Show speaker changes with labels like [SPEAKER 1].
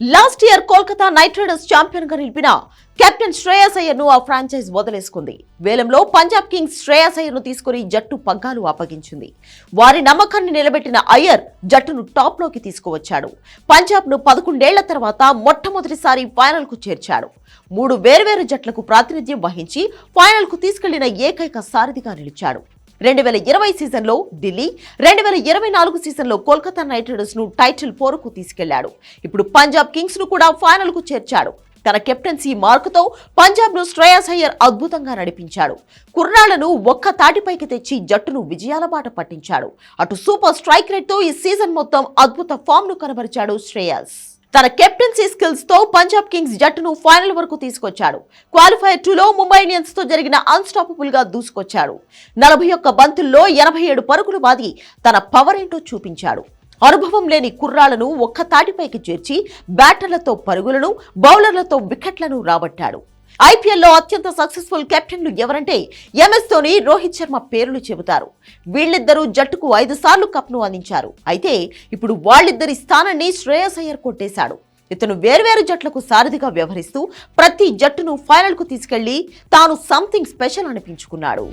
[SPEAKER 1] Last year Kolkata Knight Riders ఛాంపియన్గా నిలిపిన captain Shreyas అయ్యర్ను ఆ franchise వదిలేసుకుంది. వేలంలో పంజాబ్ కింగ్స్ శ్రేయస్ అయ్యర్ను తీసుకుని జట్టు పగ్గాలు అప్పగించింది. వారి నమ్మకాన్ని నిలబెట్టిన అయ్యర్ జట్టును టాప్లోకి తీసుకువచ్చాడు. పంజాబ్ను పదకొండేళ్ళ తర్వాత మొట్టమొదటిసారి ఫైనల్కు చేర్చాడు. మూడు వేర్వేరు జట్లకు ప్రాతినిధ్యం వహించి ఫైనల్కు తీసుకెళ్ళిన ఏకైక సారథిగా నిలిచాడు. రెండు వేల ఇరవై సీజన్లో ఢిల్లీ రెండు వేల ఇరవై నాలుగు సీజన్లో కోల్కతా నైట్ రైడర్స్ను టైటిల్ పోరుకు తీసుకెళ్ళాడు. ఇప్పుడు పంజాబ్ కింగ్స్ను కూడా ఫైనల్కు చేర్చాడు. తన కెప్టెన్సీ మార్కుతో పంజాబ్ను శ్రేయాస్ అయ్యర్ అద్భుతంగా నడిపించాడు. కుర్రాళ్ళను ఒక్క తాటిపైకి తెచ్చి జట్టును విజయాల బాట పట్టించాడు. అటు సూపర్ స్ట్రైక్ రేట్తో ఈ సీజన్ మొత్తం అద్భుత ఫామ్ను కనబరిచాడు శ్రేయస్. తన కెప్టెన్సీ స్కిల్స్తో పంజాబ్ కింగ్స్ జట్టును ఫైనల్ వరకు తీసుకొచ్చాడు. క్వాలిఫైర్ టూలో ముంబై ఇండియన్స్తో జరిగిన అన్స్టాపబుల్గా దూసుకొచ్చాడు. నలభై ఒక్క బంతుల్లో ఎనభై ఏడు పరుగులు బాది తన పవర్ ఏంటో చూపించాడు. అనుభవం లేని కుర్రాలను ఒక్క తాటిపైకి చేర్చి బ్యాటర్లతో పరుగులను బౌలర్లతో వికెట్లను రాబట్టాడు. ఐపీఎల్లో అత్యంత సక్సెస్ఫుల్ కెప్టెన్లు ఎవరంటే ఎంఎస్ ధోని రోహిత్ శర్మ పేర్లు చెబుతారు. వీళ్ళిద్దరూ జట్టుకు ఐదు సార్లు కప్ను అందించారు. అయితే ఇప్పుడు వాళ్ళిద్దరి స్థానాన్ని శ్రేయస్ అయ్యర్ కొట్టేశాడు. ఇతను వేర్వేరు జట్లకు సారథిగా వ్యవహరిస్తూ ప్రతి జట్టును ఫైనల్కు తీసుకెళ్ళి తాను సంథింగ్ స్పెషల్ అనిపించుకున్నాడు.